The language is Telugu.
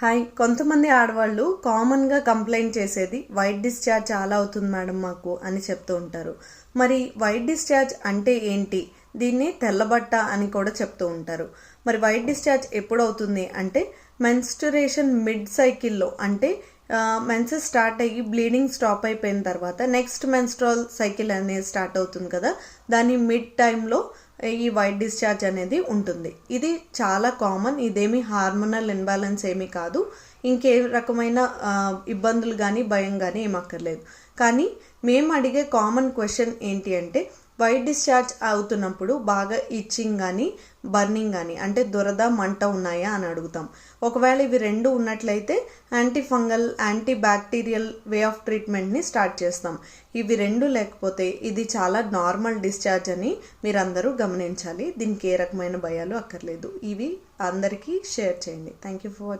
హాయ్. కొంతమంది ఆడవాళ్ళు కామన్గా కంప్లైంట్ చేసేది వైట్ డిశ్చార్జ్ చాలా అవుతుంది మేడం మాకు అని చెప్తూ ఉంటారు. మరి వైట్ డిశ్చార్జ్ అంటే ఏంటి? దీన్ని తెల్లబట్ట అని కూడా చెప్తూ ఉంటారు. మరి వైట్ డిశ్చార్జ్ ఎప్పుడు అవుతుంది అంటే మెన్స్టురేషన్ మిడ్ సైకిల్లో అంటే మెన్సెస్ స్టార్ట్ అయ్యి బ్లీడింగ్ స్టాప్ అయిపోయిన తర్వాత నెక్స్ట్ మెన్స్ట్రాల్ సైకిల్ అనేది స్టార్ట్ అవుతుంది కదా దాని మిడ్ టైంలో ఈ వైట్ డిశ్చార్జ్ అనేది ఉంటుంది. ఇది చాలా కామన్ ఇదేమి హార్మోనల్ ఇన్బ్యాలెన్స్ ఏమీ కాదు. ఇంకే రకమైన ఇబ్బందులు కానీ భయం కానీ ఏమక్కర్లేదు కానీ మేము అడిగే కామన్ క్వశ్చన్ ఏంటి అంటే వైట్ డిశ్చార్జ్ అవుతున్నప్పుడు బాగా ఇచ్చింగ్ కానీ బర్నింగ్ కానీ అంటే దురద మంట ఉన్నాయా అని అడుగుతాం. ఒకవేళ ఇవి రెండు ఉన్నట్లయితే anti fungal anti bacterial way of ట్రీట్మెంట్ని start చేస్తాం. ఇవి రెండు లేకపోతే ఇది చాలా నార్మల్ డిశ్చార్జ్ అని మీరందరూ గమనించాలి. దీనికి ఏ రకమైన భయాలు అక్కర్లేదు. ఇవి అందరికీ షేర్ చేయండి. Thank you for